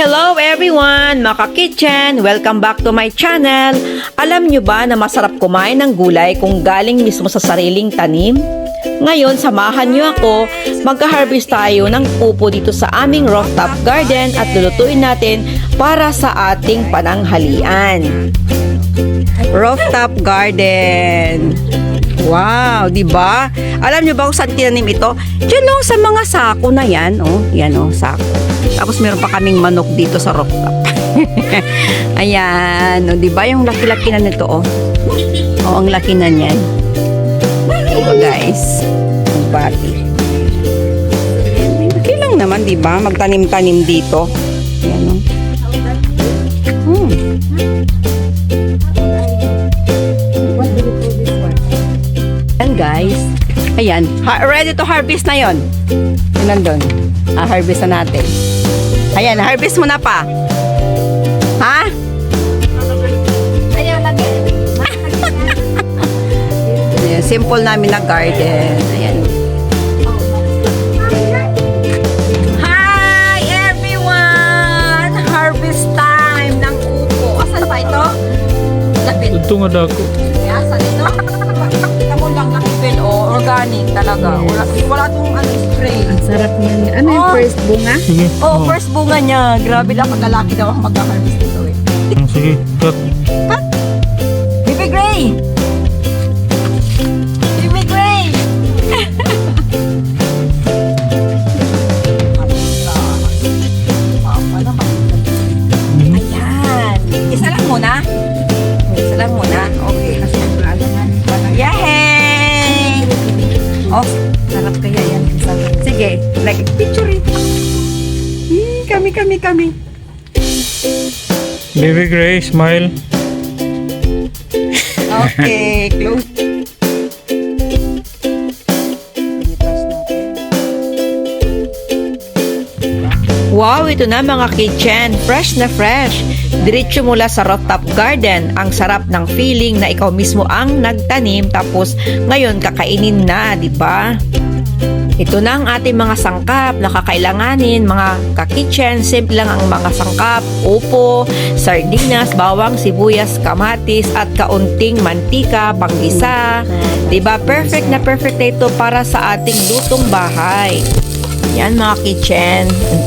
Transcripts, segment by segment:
Hello everyone! Maka Kitchen! Welcome back to my channel! Alam nyo ba na masarap kumain ng gulay kung galing mismo sa sariling tanim? Ngayon, samahan nyo ako, magka-harvest tayo ng pupo dito sa aming rooftop garden at lulutuin natin para sa ating pananghalian. Rooftop garden. Wow, 'di ba? Alam niyo ba kung saan tinanim ito? Diyan oh, sa mga sako na 'yan, oh. Yan oh, sako. Tapos meron pa kaming manok dito sa rooftop. Ayan, oh, 'di ba yung laki-laki na nito oh. Oh, ang laki na niyan. Oh, guys. Bati. Okay lang naman, 'di ba? Magtanim-tanim dito. Ayan oh. Hmm. Ayan guys. Ayan. Ready to harvest na yon. Yun nandun. Ah, harvest na natin. Ayan, harvest mo na pa. Ha? Ayan, simple namin na garden. Ayan. Hi everyone! Harvest time ng upo. Asan pa ito? Lapit. Ito nga dako. Organic talaga. Wala, wala tong ano, spray. Ang sarap niyan. Ano yung Oh. first bunga? Sige. Oh, first bunga niya. Grabe lang pagkalaki daw ako magka-harvest nito eh. Oh, sige. Cut. Sarap kaya yan. sige. Like, picture it. Hmm, kami, kami, kami. Baby Gray, smile. Okay, close. Wow, ito na mga kitchen. Fresh na fresh. Diretso mula sa rooftop garden. Ang sarap ng feeling na ikaw mismo ang nagtanim tapos ngayon kakainin na, di ba? Ito na ang ating mga sangkap na kakailanganin, mga ka-kitchen. Simple lang ang mga sangkap, upo, sardinas, bawang, sibuyas, kamatis, at kaunting mantika, panggisa. 'Di ba Perfect na perfect na ito para sa ating lutong bahay. Yan mga kitchen.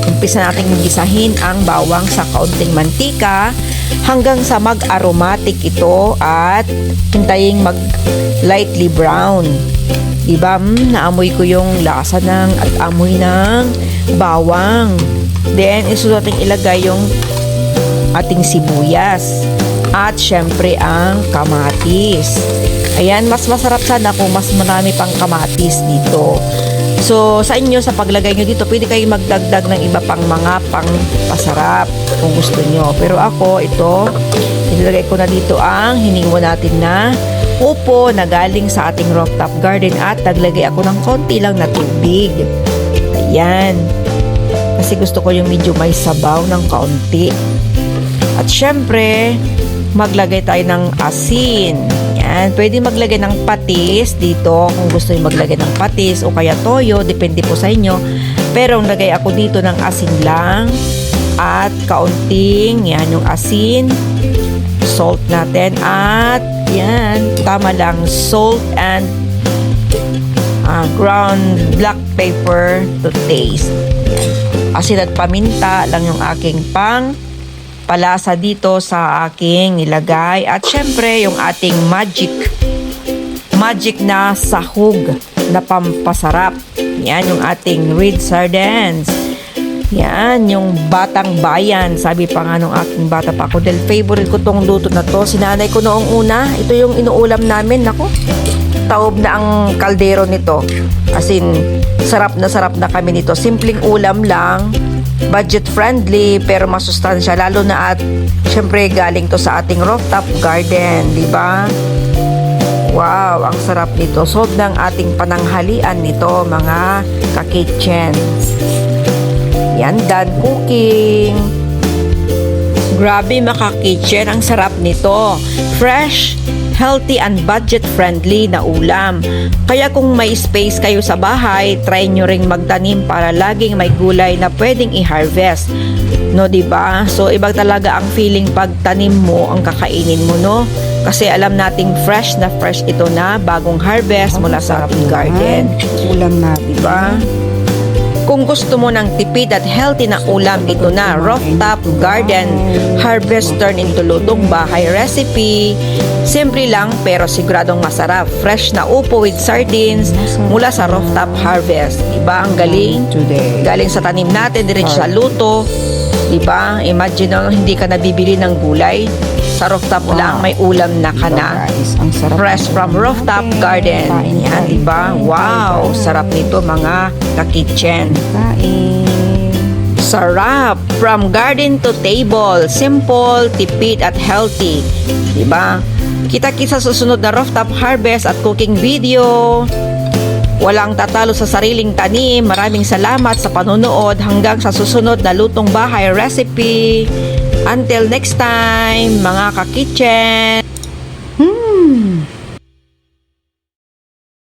Umpisa natin gisahin ang bawang sa kaunting mantika hanggang sa mag-aromatic ito at hintayin mag lightly brown. Diba? Mm, naamoy ko yung lasa ng at amoy ng bawang. Then, isunod natin ilagay yung ating sibuyas. At syempre ang kamatis. Ayan, mas masarap sana kung mas marami pang kamatis dito. So, sa inyo, sa paglagay nyo dito, pwede kayo magdagdag ng iba pang mga pang pasarap kung gusto nyo. Pero ako, ito, nilagay ko na dito ang hiningo natin na upo na galing sa ating rooftop garden at naglagay ako ng konti lang na tubig. Ayan. Kasi gusto ko yung medyo may sabaw ng kaunti. At syempre, maglagay tayo ng asin. Yan. Pwede maglagay ng patis dito kung gusto nyo maglagay ng patis o kaya toyo. Depende po sa inyo. Pero ang lagay ako dito ng asin lang at kaunting, yan yung asin, salt natin at yan, tama lang, salt and ah, ground black pepper to taste. Yan. Asin at paminta lang yung aking pang palasa dito sa aking nilagay. At syempre, yung ating magic magic na sahog na pampasarap. Yan yung ating red sardines. Yan, yung batang bayan. Sabi pa nga nung aking bata pa ako, dahil favorite ko tong luto na to. Sinanay ko noong una. Ito yung inuulam namin. Nako, taob na ang kaldero nito. As in, sarap na sarap na kami nito. Simpleng ulam lang. Budget friendly pero masustansya lalo na at syempre galing to sa ating rooftop garden, di ba? Wow, ang sarap nito. Solve ng ating pananghalian nito, mga ka-kitchens. Yan, done cooking. Grabe, maka-kitchen. Ang sarap nito. Fresh, healthy and budget-friendly na ulam. Kaya kung may space kayo sa bahay, try nyo ring magtanim para laging may gulay na pwedeng i-harvest. No, 'di ba? So ibang talaga ang feeling pag tanim mo ang kakainin mo, no? Kasi alam nating fresh na fresh ito na bagong harvest mula sa ating garden. Ulam natin. Diba? Kung gusto mo ng tipid at healthy na ulam, ito na, rooftop garden harvest turn into lutong bahay recipe. Simple lang pero siguradong masarap. Fresh na upo with sardines mula sa rooftop harvest. Diba? Ang galing. Galing sa tanim natin, diretso sa luto. Diba? Imagine na hindi ka nabibili ng gulay. Sa rooftop lang, may ulam na ka na. Guys, ang sarap. Fresh from rooftop garden. Yan, di ba? Wow, sarap nito mga ka-kitchen. Sarap! From garden to table. Simple, tipid at healthy. Di ba? Kita-kita sa susunod na rooftop harvest at cooking video. Walang tatalo sa sariling tanim. Maraming salamat sa panonood hanggang sa susunod na lutong bahay recipe. Until next time, mga ka-kitchen. Hmm.